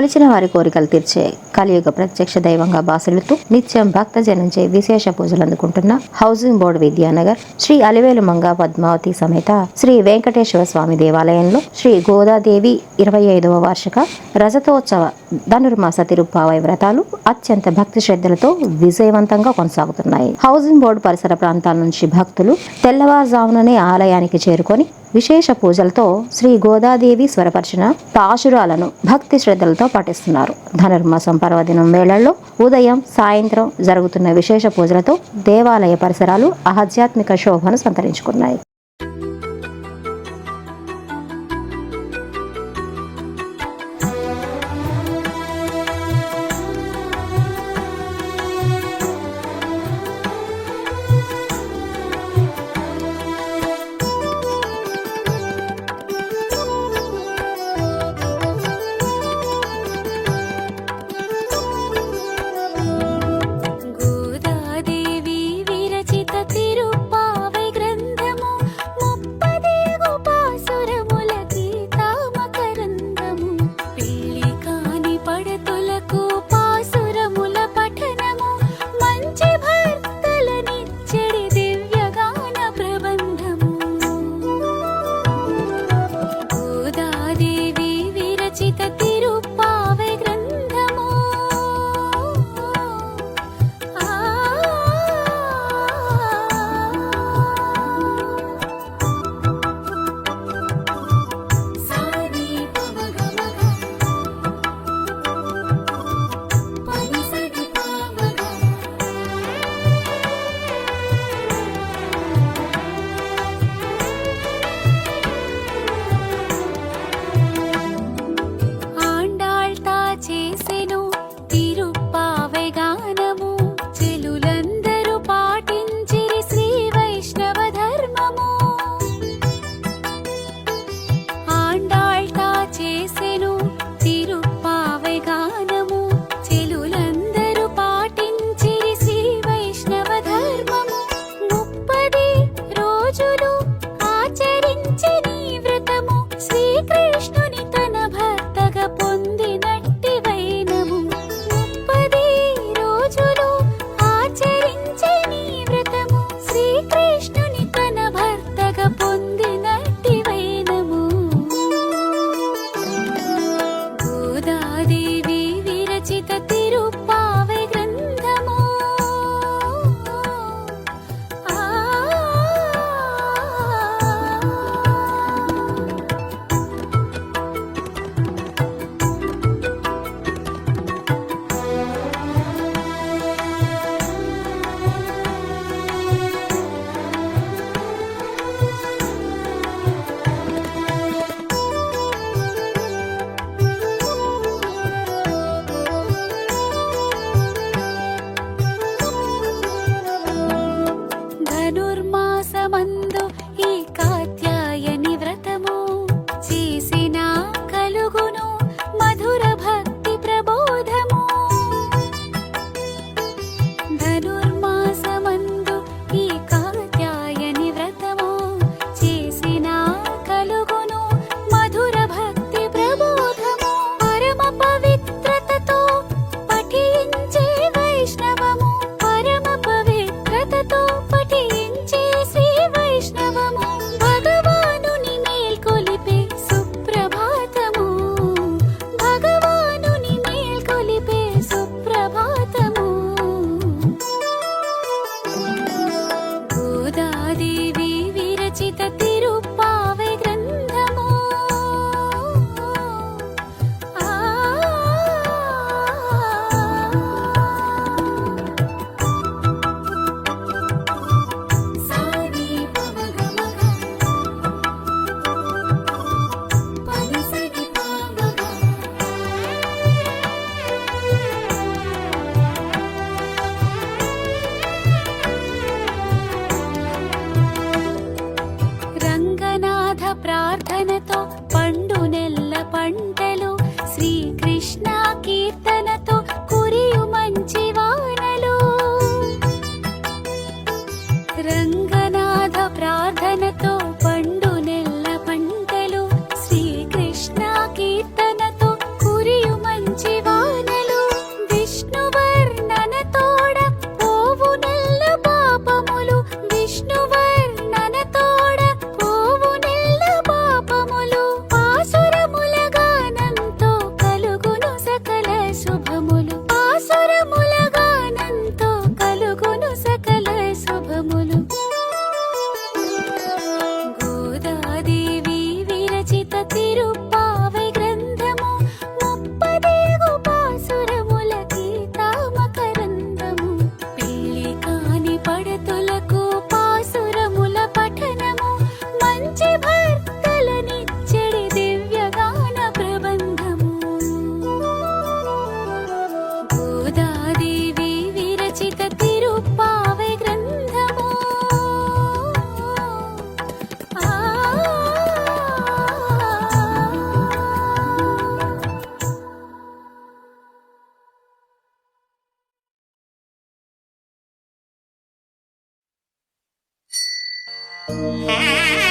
కొలిచిన వారి కోరికలు తీర్చే కలియుగ ప్రత్యక్ష దైవంగా బాసలుతూ నిత్యం భక్తజనంచే విశేష పూజలు అందుకుంటున్న హౌసింగ్ బోర్డు విద్యానగర్ శ్రీ అలివేలు మంగ పద్మావతి సమేత శ్రీ వెంకటేశ్వర స్వామి దేవాలయంలో శ్రీ గోదాదేవి ఇరవై ఐదవ వార్షిక రజతోత్సవ ధనుర్మాస తిరుప్పావై వ్రతాలు అత్యంత భక్తి శ్రద్ధలతో విజయవంతంగా కొనసాగుతున్నాయి. హౌసింగ్ బోర్డు పరిసర ప్రాంతాల నుంచి భక్తులు తెల్లవారుజాముననే ఆలయానికి చేరుకొని విశేష పూజలతో శ్రీ గోదాదేవి స్వరపరిచిన పాశురాలను భక్తి శ్రద్ధలతో పాటిస్తున్నారు. ధనుర్మాసం పర్వదినం వేళల్లో ఉదయం సాయంత్రం జరుగుతున్న విశేష పూజలతో దేవాలయ పరిసరాలు ఆధ్యాత్మిక శోభను సంతరించుకున్నాయి. रंग Ha